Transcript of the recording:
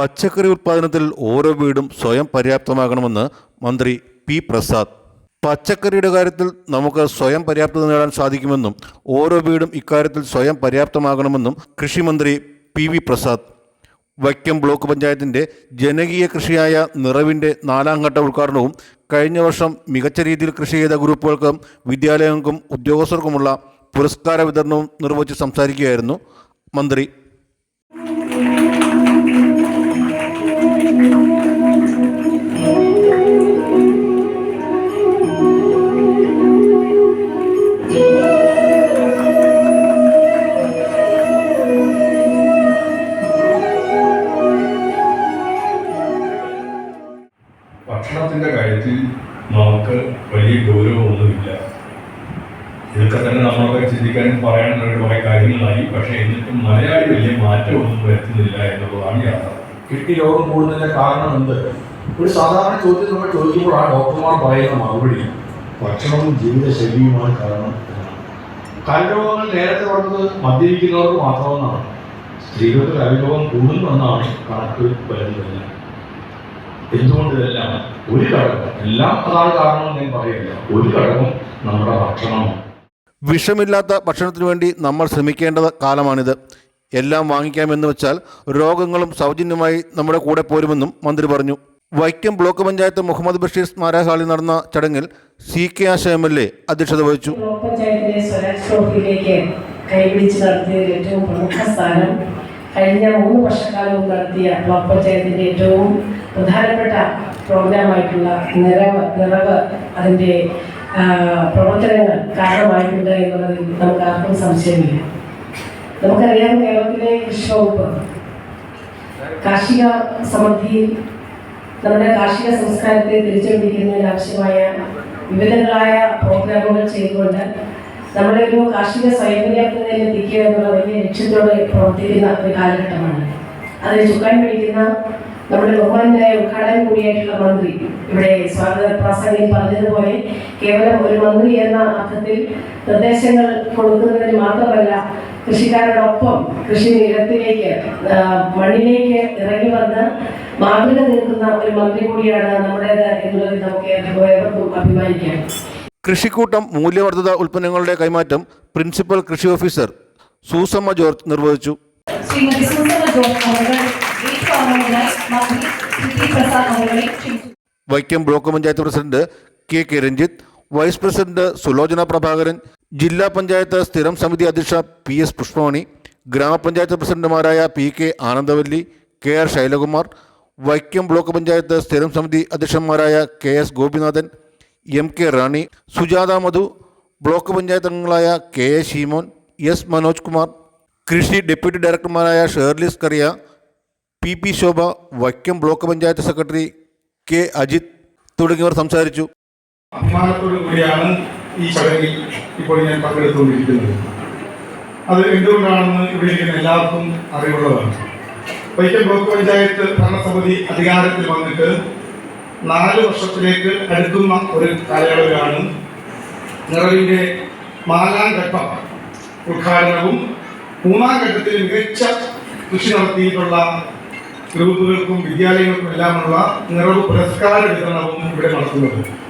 പച്ചക്കറി ഉൽപ്പാദനത്തിൽ ഓരോ വീടും സ്വയം പര്യാപ്തമാകണമെന്ന് മന്ത്രി പി പ്രസാദ്. പച്ചക്കറിയുടെ കാര്യത്തിൽ നമുക്ക് സ്വയം പര്യാപ്തത നേടാൻ സാധിക്കുമെന്നും ഓരോ വീടും ഇക്കാര്യത്തിൽ സ്വയം പര്യാപ്തമാകണമെന്നും കൃഷിമന്ത്രി P V Prasad. Vaikom block പഞ്ചായത്തിന്റെ ജനകീയ കൃഷിയായ നിറവിന്റെ നാലാം ഘട്ട ഉദ്ഘാടനവും കഴിഞ്ഞ വർഷം മികച്ച രീതിയിൽ കൃഷി ചെയ്ത ഗ്രൂപ്പുകൾക്കും വിദ്യാലയങ്ങൾക്കും ഉദ്യോഗസ്ഥർക്കുമുള്ള പുരസ്കാര വിതരണവും നിർവഹിച്ച് സംസാരിക്കുകയായിരുന്നു മന്ത്രി ഭക്ഷണത്തിന്റെ കാര്യത്തിൽ നമുക്ക് വലിയ ഗൗരവമൊന്നുമില്ല. ഇതൊക്കെ തന്നെ നമ്മളൊക്കെ ചിന്തിക്കാനും പറയാനുള്ള കുറേ കാര്യങ്ങളായി. പക്ഷേ എന്നിട്ടും മലയാളി വലിയ മാറ്റമൊന്നും വരുത്തുന്നില്ല എന്നുള്ളതാണ് യാഥാർത്ഥ്യം. കിഡ്നി രോഗം കൂടുന്നതിന്റെ കാരണം എന്ത് ഒരു സാധാരണ ചോദ്യം നമ്മൾ ചോദിക്കുമ്പോഴാണ് ഡോക്ടർമാർ പറയുന്ന മറുപടി. ഭക്ഷണവും ജീവിതശൈലിയുമാണ് കാരണം. കലരോഗങ്ങൾ നേരത്തെ പറഞ്ഞത് മദ്യപിക്കുന്നവർക്ക് മാത്രമെന്നാണ്. സ്ത്രീകൾക്ക് കരരോഗം കൂടുന്നുവെന്നാണ് കണക്ക് വരുന്നത്. എന്തുകൊണ്ട് ഇതെല്ലാം? ഒരു ഘടകം. എല്ലാം അതാണ് കാരണം ഞാൻ പറയില്ല. ഒരു ഘടകം നമ്മുടെ ഭക്ഷണമാണ് വിഷമില്ലാത്ത ഭക്ഷണത്തിനു വേണ്ടി നമ്മൾ ശ്രമിക്കേണ്ട കാലമാണിത്. എല്ലാം വാങ്ങിക്കാമെന്ന് വെച്ചാൽ രോഗങ്ങളും സൗജന്യമായി നമ്മുടെ കൂടെ പോരുമെന്നും മന്ത്രി പറഞ്ഞു. വൈക്കം ബ്ലോക്ക് പഞ്ചായത്ത് മുഹമ്മദ് ബഷീർ സ്മാരക ഹാളിൽ നടന്ന ചടങ്ങിൽ C K Asha M L A അധ്യക്ഷത വഹിച്ചു. ഏറ്റവും പ്രമുഖ കഴിഞ്ഞ മൂന്ന് വർഷക്കാലവും നടത്തിയ ബ്ലോക്ക് പഞ്ചായത്തിന്റെ ഏറ്റവും പ്രധാനപ്പെട്ട പ്രോഗ്രാമായിട്ടുള്ള നിറവ് നിറവ് അതിന്റെ പ്രവർത്തനങ്ങൾ കാരണമായിട്ടുണ്ട് എന്നുള്ളതിൽ നമുക്ക് ആർക്കും സംശയമില്ല. നമുക്കറിയാം കേരളത്തിലെ കൃഷി വകുപ്പ് കാർഷിക സമൃദ്ധിയിൽ നമ്മുടെ കാർഷിക സംസ്കാരത്തെ തിരിച്ചുപിടിക്കുന്നതിന് ആവശ്യമായ വിവിധങ്ങളായ പ്രോഗ്രാമുകൾ ചെയ്തുകൊണ്ട് നമ്മുടെ ഒരു കാർഷിക സ്വയം പര്യാപ്തതയിൽ എന്നുള്ള വലിയ ലക്ഷ്യത്തോടെ പ്രവർത്തിക്കുന്ന ഒരു കാലഘട്ടമാണ്. അതിന് ചുക്കാൻ പിടിക്കുന്ന നമ്മുടെ ബഹുമാനായ ഉദ്ഘാടനം കൂടിയായിട്ടുള്ള മന്ത്രി ഇവിടെ സ്വാഗത പ്രസംഗം പറഞ്ഞതുപോലെ കേവലം ഒരു മന്ത്രി എന്ന അർത്ഥത്തിൽ നിർദ്ദേശങ്ങൾ കൊടുക്കുന്നതിന് മാത്രമല്ല കൃഷിക്കാരോടൊപ്പം കൃഷി നിരത്തിലേക്ക് മണ്ണിലേക്ക് ഇറങ്ങി വന്ന് മാതൃക നിൽക്കുന്ന ഒരു മന്ത്രി കൂടിയാണ് നമ്മുടേത് എന്നുള്ളതിൽ നമുക്ക് ഏവർക്കും അഭിമാനിക്കാം. കൃഷിക്കൂട്ടം മൂല്യവർദ്ധിത ഉൽപ്പന്നങ്ങളുടെ കൈമാറ്റം പ്രിൻസിപ്പൽ കൃഷി ഓഫീസർ സൂസമ്മ ജോർജ് നിർവഹിച്ചു. Shrimati Susamma George Vaikom block panchayat president K K Ranjith vice president Sulochana Prabhakaran ജില്ലാ പഞ്ചായത്ത് സ്ഥിരം സമിതി അധ്യക്ഷ പി എസ് പുഷ്പമണി ഗ്രാമപഞ്ചായത്ത് പ്രസിഡന്റുമാരായ P K Anandavalli K R Shailakumar Vaikom block panchayat സ്ഥിരം സമിതി അധ്യക്ഷന്മാരായ K S Gopinathan M K Rani Sujatha Madhu block panchayat അംഗങ്ങളായ K A Shimon S Manoj Kumar കൃഷി deputy ഡയറക്ടർമാരായ Sherlis Kariya P P Shobha Vaikom block panchayat secretary K Ajith തുടങ്ങിയവർ സംസാരിച്ചു. കൂടിയാണ് ഈ ചടങ്ങിൽ ഇപ്പോൾ ഞാൻ പങ്കെടുത്തുകൊണ്ടിരിക്കുന്നത്. അത് എന്തുകൊണ്ടാണെന്ന് ഇവിടെ ഇരിക്കുന്ന എല്ലാവർക്കും അറിവുള്ളതാണ്. വൈക്കം ബ്ലോക്ക് പഞ്ചായത്ത് ഭരണസമിതി അധികാരത്തിൽ വന്നിട്ട് നാല് വർഷത്തിലേക്ക് അടുക്കുന്ന ഒരു കാലയളവിലാണ് നിറവിന്റെ നാലാം ഘട്ടം ഉദ്ഘാടനവും മൂന്നാം ഘട്ടത്തിൽ മികച്ച കൃഷി നടത്തിയിട്ടുള്ള ഗ്രൂപ്പുകൾക്കും വിദ്യാലയങ്ങൾക്കും എല്ലാമുള്ള നിറവ് പുരസ്കാര വിതരണവും ഇവിടെ നടത്തുന്നത്